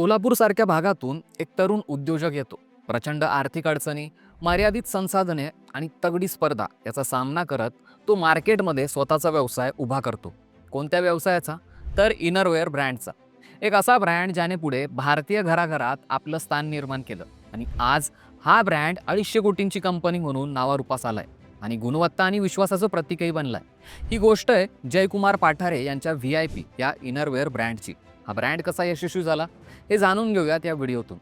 कोल्हापूरसारख्या भागातून एक तरुण उद्योजक येतो. प्रचंड आर्थिक अडचणी मर्यादित संसाधने आणि तगडी स्पर्धा याचा सामना करत तो मार्केटमध्ये स्वतःचा व्यवसाय उभा करतो. कोणत्या व्यवसायाचा? तर इनरवेअर ब्रँडचा. एक असा ब्रँड ज्याने पुढे भारतीय घराघरात आपलं स्थान निर्माण केलं. आणि आज हा ब्रँड अडीचशे कोटींची कंपनी म्हणून नावारूपास आला आहे आणि गुणवत्ता आणि विश्वासाचं प्रतीकही आहे ही गोष्ट आहे जयकुमार पाठारे यांच्या व्ही आय पी या इनरवेअर ब्रँडची हा ब्रँड कसा यशस्वी झाला? हे जाणून घेऊयात या व्हिडिओतून.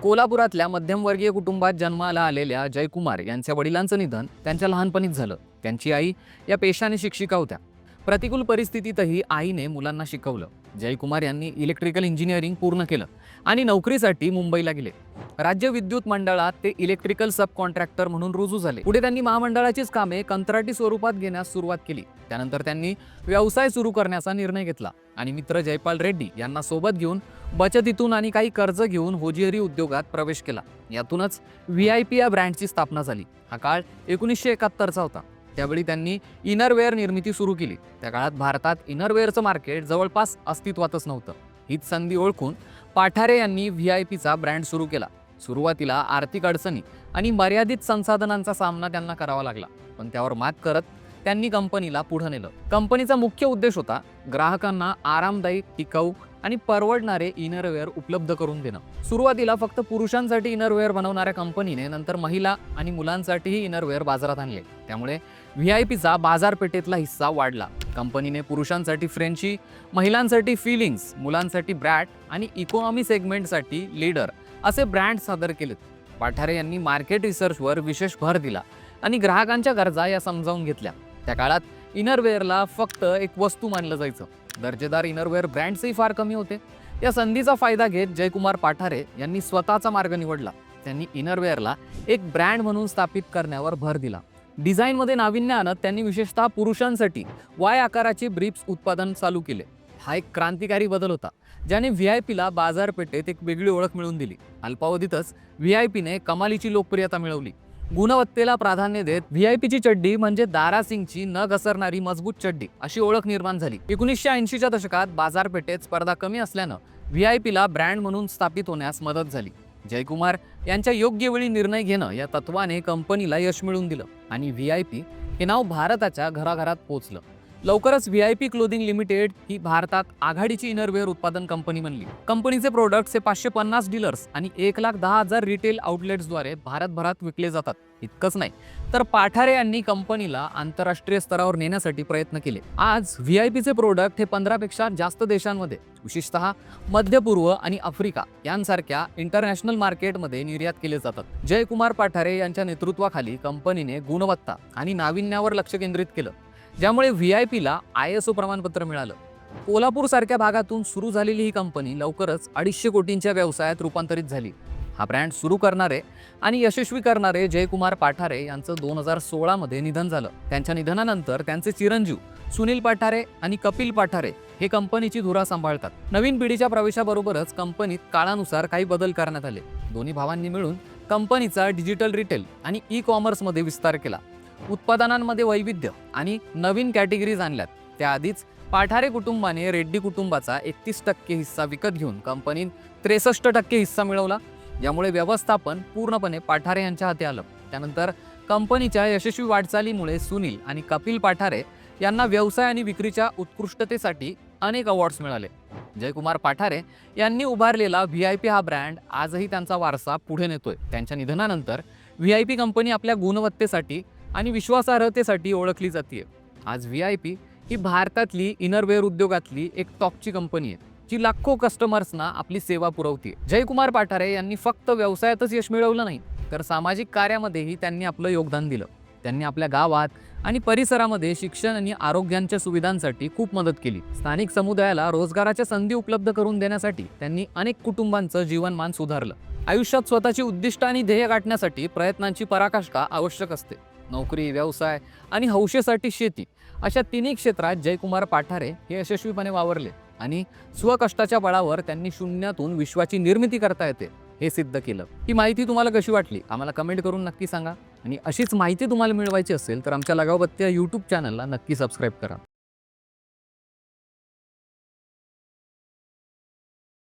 कोल्हापुरातल्या मध्यमवर्गीय कुटुंबात जन्माला आलेल्या जयकुमार यांच्या वडिलांचं निधन त्यांच्या लहानपणीच झालं. त्यांची आई या पेशाने शिक्षिका होत्या. प्रतिकूल परिस्थितीतही आईने मुलांना शिकवलं. जयकुमार यांनी इलेक्ट्रिकल इंजिनिअरिंग पूर्ण केलं आणि नोकरीसाठी मुंबईला गेले. राज्य विद्युत मंडळात ते इलेक्ट्रिकल सब कॉन्ट्रॅक्टर म्हणून रुजू झाले. पुढे त्यांनी महामंडळाचीच कामे कंत्राटी स्वरूपात घेण्यास सुरुवात केली. त्यानंतर त्यांनी व्यवसाय सुरू करण्याचा निर्णय घेतला आणि मित्र जयपाल रेड्डी यांना सोबत घेऊन बचतीतून आणि काही कर्ज घेऊन होजिअरी उद्योगात प्रवेश केला. यातूनच व्ही आय पी या ब्रँडची स्थापना झाली. हा काळ एकोणीसशे एकाहत्तरचा होता. त्यावेळी त्यांनी इनरवेअर निर्मिती सुरू केली. त्या काळात भारतात इनरवेअरचं मार्केट जवळपास अस्तित्वातच नव्हतं. हीच संधी ओळखून पाठारे यांनी व्ही आय पीचा ब्रँड सुरू केला. सुरुवातीला आर्थिक अडचणी आणि मर्यादित संसाधनांचा सामना त्यांना करावा लागला. पण त्यावर मात करत त्यांनी कंपनीला पुढं नेलं. कंपनीचा मुख्य उद्देश होता ग्राहकांना आरामदायी टिकाऊ आणि परवडणारे इनरवेअर उपलब्ध करून देणं. सुरुवातीला फक्त पुरुषांसाठी इनरवेअर बनवणाऱ्या कंपनीने नंतर महिला आणि मुलांसाठीही इनरवेअर बाजारात आणले. त्यामुळे व्ही आय पीचा बाजारपेठेतला हिस्सा वाढला. कंपनीने पुरुषांसाठी फ्रेंची महिलांसाठी फिलिंग्स मुलांसाठी ब्रॅट आणि इकॉनॉमी सेगमेंटसाठी लीडर असे ब्रँड सादर केलेत. पाठारे यांनी मार्केट रिसर्चवर विशेष भर दिला आणि ग्राहकांच्या गरजा या समजावून घेतल्या. त्या काळात इनरवेअरला फक्त एक वस्तू मानलं जायचं. दर्जेदार इनरवेअर ब्रँड्सही फार कमी होते. या संधीचा फायदा घेत जयकुमार पाठारे यांनी स्वतःचा मार्ग निवडला. त्यांनी इनरवेअरला एक ब्रँड म्हणून स्थापित करण्यावर भर दिला. डिझाईनमध्ये नाविन्य आणत त्यांनी विशेषतः पुरुषांसाठी वाय आकाराची ब्रिप्स उत्पादन चालू केले. हा एक क्रांतिकारी बदल होता ज्याने व्ही आय पीला बाजारपेठेत एक वेगळी ओळख मिळवून दिली. अल्पावधीतच व्ही आय पीने कमालीची लोकप्रियता मिळवली. गुणवत्तेला प्राधान्य देत व्ही आय पीची चड्डी म्हणजे दारासिंगची न घसरणारी मजबूत चड्डी अशी ओळख निर्माण झाली. एकोणीसशे ऐंशीच्या दशकात बाजारपेठेत स्पर्धा कमी असल्यानं व्ही आय पीला ब्रँड म्हणून स्थापित होण्यास मदत झाली. जयकुमार यांच्या योग्य वेळी निर्णय घेणं या तत्वाने कंपनीला यश मिळवून दिलं आणि व्ही आय पी हे नाव भारताच्या घराघरात पोहोचलं लवकरच V I P clothing limited ही भारतात आघाडीची इनरवेअर उत्पादन कंपनी बनली. कंपनीचे प्रोडक्ट्स हे पाचशे पन्नास डीलर्स आणि एक लाख दहा हजार रिटेल आउटलेट्सद्वारे भारतभरात विकले जातात. इतकंच नाही तर पाठारे यांनी कंपनीला आंतरराष्ट्रीय स्तरावर नेण्यासाठी प्रयत्न केले. आज व्ही आय पीचे प्रोडक्ट हे पंधरापेक्षा जास्त देशांमध्ये विशेषतः मध्य पूर्व आणि आफ्रिका यांसारख्या इंटरनॅशनल मार्केटमध्ये निर्यात केले जातात. जयकुमार पाठारे यांच्या नेतृत्वाखाली कंपनीने गुणवत्ता आणि नाविन्यावर लक्ष केंद्रित केलं. ज्यामुळे व्ही आय पीला आय एस ओ प्रमाणपत्र मिळालं. कोल्हापूरसारख्या भागातून सुरू झालेली ही कंपनी लवकरच अडीचशे कोटींच्या व्यवसायात रूपांतरित झाली. हा ब्रँड सुरू करणारे आणि यशस्वी करणारे जयकुमार पाठारे यांचं दोन हजार सोळामध्ये निधन झालं. त्यांच्या निधनानंतर त्यांचे चिरंजीव सुनील पाठारे आणि कपिल पाठारे हे कंपनीची धुरा सांभाळतात. नवीन पिढीच्या प्रवेशाबरोबरच कंपनीत काळानुसार काही बदल करण्यात आले. दोन्ही भावांनी मिळून कंपनीचा डिजिटल रिटेल आणि ई कॉमर्समध्ये विस्तार केला. उत्पादनांमध्ये वैविध्य आणि नवीन कॅटेगरीज आणल्यात. त्याआधीच पाठारे कुटुंबाने रेड्डी कुटुंबाचा एकतीस टक्के हिस्सा विकत घेऊन कंपनीत त्रेसष्ट टक्के हिस्सा मिळवला. यामुळे व्यवस्थापन पूर्णपणे पाठारे यांच्या हाती आलं. त्यानंतर कंपनीच्या यशस्वी वाटचालीमुळे सुनील आणि कपिल पाठारे यांना व्यवसाय आणि विक्रीच्या उत्कृष्टतेसाठी अनेक अवॉर्ड्स मिळाले. जयकुमार पाठारे यांनी उभारलेला व्ही आय पी हा ब्रँड आजही त्यांचा वारसा पुढे नेतोय. त्यांच्या निधनानंतर व्ही आय पी कंपनी आपल्या गुणवत्तेसाठी आणि विश्वासार्हतेसाठी ओळखली जाते आज व्ही आय पी ही भारतातली इनरवेअर उद्योगातली एक टॉपची कंपनी आहे जी लाखो कस्टमर्सना आपली सेवा पुरवते जयकुमार पाठारे यांनी फक्त व्यवसायातच यश मिळवलं नाही तर सामाजिक कार्यामध्येही त्यांनी आपलं योगदान दिलं. त्यांनी आपल्या गावात आणि परिसरामध्ये शिक्षण आणि आरोग्यांच्या सुविधांसाठी खूप मदत केली. स्थानिक समुदायाला रोजगाराच्या संधी उपलब्ध करून देण्यासाठी त्यांनी अनेक कुटुंबांचं जीवनमान सुधारलं. आयुष्यात स्वतःची उद्दिष्ट आणि ध्येय गाठण्यासाठी प्रयत्नांची पराकाष्ठा आवश्यक असते. नोकरी व्यवसाय आणि हौशेसाठी शेती अशा तिन्ही क्षेत्रात जयकुमार पाठारे हे यशस्वीपणे वावरले आणि स्वकष्टाच्या बळावर त्यांनी शून्यातून विश्वाची निर्मिती करता येते हे सिद्ध केलं. ही माहिती तुम्हाला कशी वाटली? आम्हाला कमेंट करून नक्की सांगा आणि अशीच माहिती तुम्हाला मिळवायची असेल तर आमच्या लगावबत्ती या यूट्यूब चॅनलला नक्की सबस्क्राईब करा.